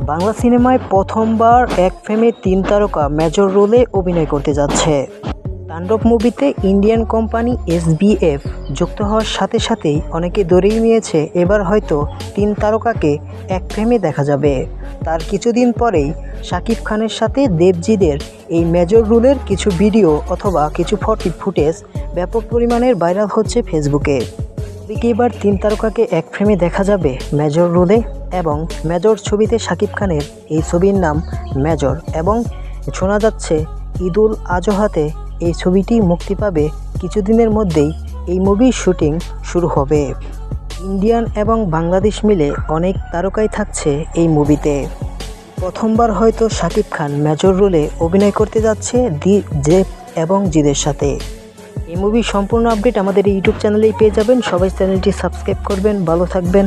বাংলা সিনেমায় প্রথমবার এক ফ্রেমে তিন তারকা মেজর রোলে অভিনয় করতে যাচ্ছে। তাণ্ডব মুভিতে ইন্ডিয়ান কোম্পানি এসবিএফ যুক্ত হওয়ার সাথে সাথেই অনেকে ধরেই নিয়েছে, এবার হয়তো তিন তারকাকে এক ফ্রেমে দেখা যাবে। তার কিছুদিন পরেই শাকিব খানের সাথে দেবজিদের এই মেজর রুলের কিছু ভিডিও অথবা কিছু ফটো ফুটেজ ব্যাপক পরিমাণের ভাইরাল হচ্ছে ফেসবুকে। এবার তিন তারকাকে এক ফ্রেমে দেখা যাবে মেজর রোলে। এবং মেজর ছবিতে শাকিব খানের এই ছবির নাম মেজর এবং শোনা যাচ্ছে ঈদুল আজহাতে এই ছবিটি মুক্তি পাবে কিছুদিনের মধ্যেই এই মুভির শুটিং শুরু হবে। ইন্ডিয়ান এবং বাংলাদেশ মিলে অনেক তারকাই থাকছে এই মুভিতে প্রথমবার হয়তো শাকিব খান মেজর রোলে অভিনয় করতে যাচ্ছে দি জেপ এবং জিদের সাথে। এই মুভির সম্পূর্ণ আপডেট আমাদের ইউটিউব চ্যানেলেই পেয়ে যাবেন। সবাই চ্যানেলটি সাবস্ক্রাইব করবেন, ভালো থাকবেন।